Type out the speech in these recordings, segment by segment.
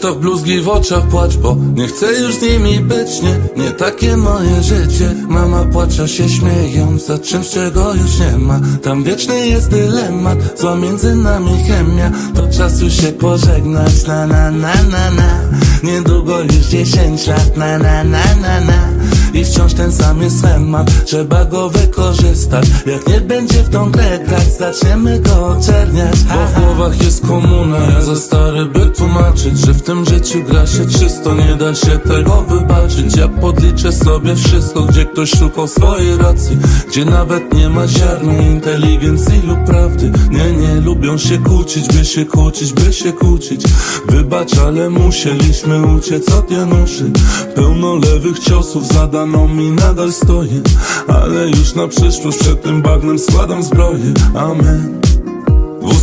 ustach bluzgi, w oczach płacz, bo nie chcę już z nimi być, nie, nie takie moje życie. Mama płacza się śmiejąc za czymś, czego już nie ma. Tam wieczny jest dylemat, zła między nami chemia. To czas już się pożegnać, na na na na na. Niedługo już dziesięć lat, na na na na na. I wciąż ten sam jest schemat Trzeba go wykorzystać. Jak nie będzie w tą grę grać Zaczniemy go oczerniać. Bo w głowach jest komuna tłumaczyć Że w tym życiu gra się czysto Nie da się tego wybaczyć. Ja podliczę sobie wszystko Gdzie ktoś szukał swojej racji Gdzie nawet nie ma ziarna inteligencji lub prawdy. Nie, nie lubią się kłócić By się kłócić, by się kłócić. Wybacz, ale musieliśmy uciec od Januszy. Pełno lewych ciosów zadano mi nadal stoję Ale już na przyszłość przed tym bagnem składam zbroję. Amen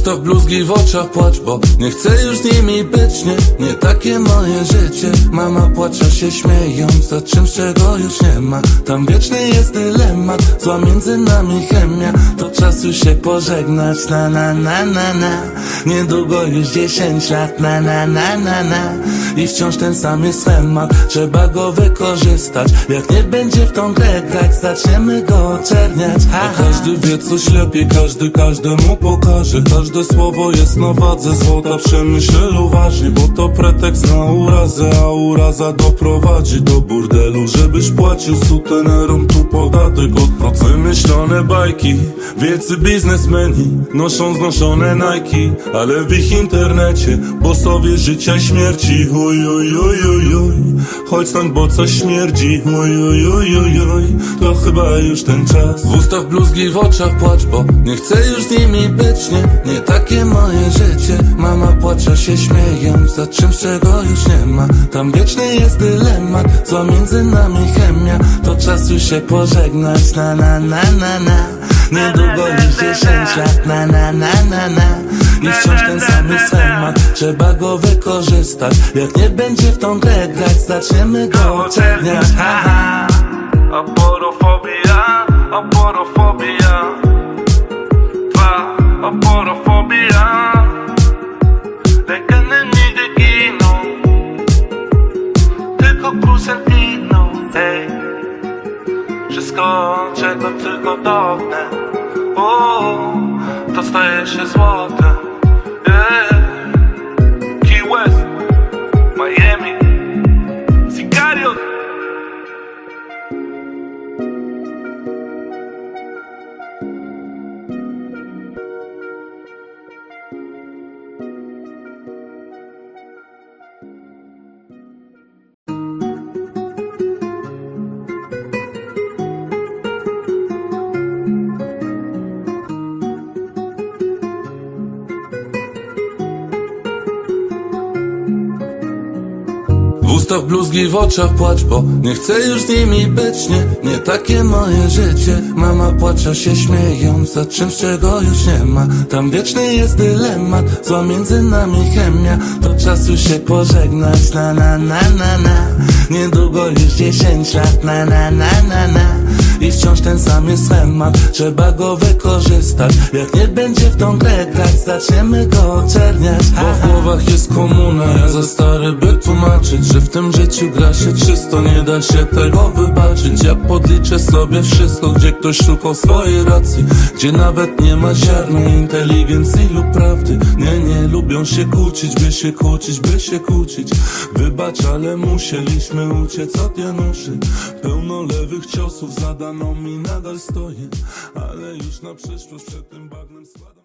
w ustach bluzgi, w oczach płacz, bo nie chcę już nimi być, nie, nie takie moje życie. Mama płacza się śmiejąc za czymś, czego już nie ma. Tam wieczny jest dylemat, zła między nami chemia. To czas już się pożegnać, na na na na na. Niedługo już dziesięć lat, na na na na na. I wciąż ten sam jest schemat, trzeba go wykorzystać. Jak nie będzie w tą grę grać, zaczniemy go oczerniać. Ha, ha. Każdy wie coś lepiej, każdy każdemu pokaże. Każde słowo jest na wadze złota Przemyśl uważnie, bo to pretekst na urazę A uraza doprowadzi do burdelu Żebyś płacił sutenerom tu podatek od procent Wymyślone bajki, wielcy biznesmeni Noszą znoszone Nike Ale w ich internecie Bosowie życia i śmierci. Uj, uj, uj, uj, uj Chodź stąd, bo coś śmierdzi. Uj, uj, uj, uj, uj To chyba już ten czas. W ustach bluzgi, w oczach płacz, bo nie chcę już z nimi być, nie, nie takie moje życie. Mama płacza się śmiejąc za czymś, czego już nie ma. Tam wieczny jest dylemat, zła między nami chemia To czas już się pożegnać, na na na na na. Niedługo już dziesięć lat, na na. na na na I wciąż ten sam schemat, trzeba go wykorzystać. Jak nie będzie w tą grę grać, zaczniemy go oczerniać ha, ha. Aporofobia, aporofobia Dwa, aporofobia Legeny nigdy giną. Tylko giną, ej Wszystko, czego tylko dotknę o, To staje się złotem ustach bluzgi, w oczach płacz, bo nie chcę już z nimi być, nie, nie takie moje życie. Mama płacza się śmiejąc za czymś, czego już nie ma. Tam wieczny jest dylemat, zła między nami chemia. To czas już się pożegnać, na na na na na. Niedługo już dziesięć lat, na na na na na. I wciąż ten sam jest schemat, trzeba go wykorzystać. Jak nie będzie w tą grę zaczniemy go oczerniać. Bo w głowach jest komuna, ja za stary by tłumaczyć Że w tym życiu gra się czysto, nie da się tego wybaczyć. Ja podliczę sobie wszystko, gdzie ktoś szukał swojej racji. Gdzie nawet nie ma ziarna inteligencji lub prawdy. Nie, nie lubią się kłócić, by się kłócić, by się kłócić. Wybacz, ale musieliśmy uciec od Januszy. Pełno lewych ciosów zadano mi nadal stoję. Ale już na przyszłość przed tym bagnem składam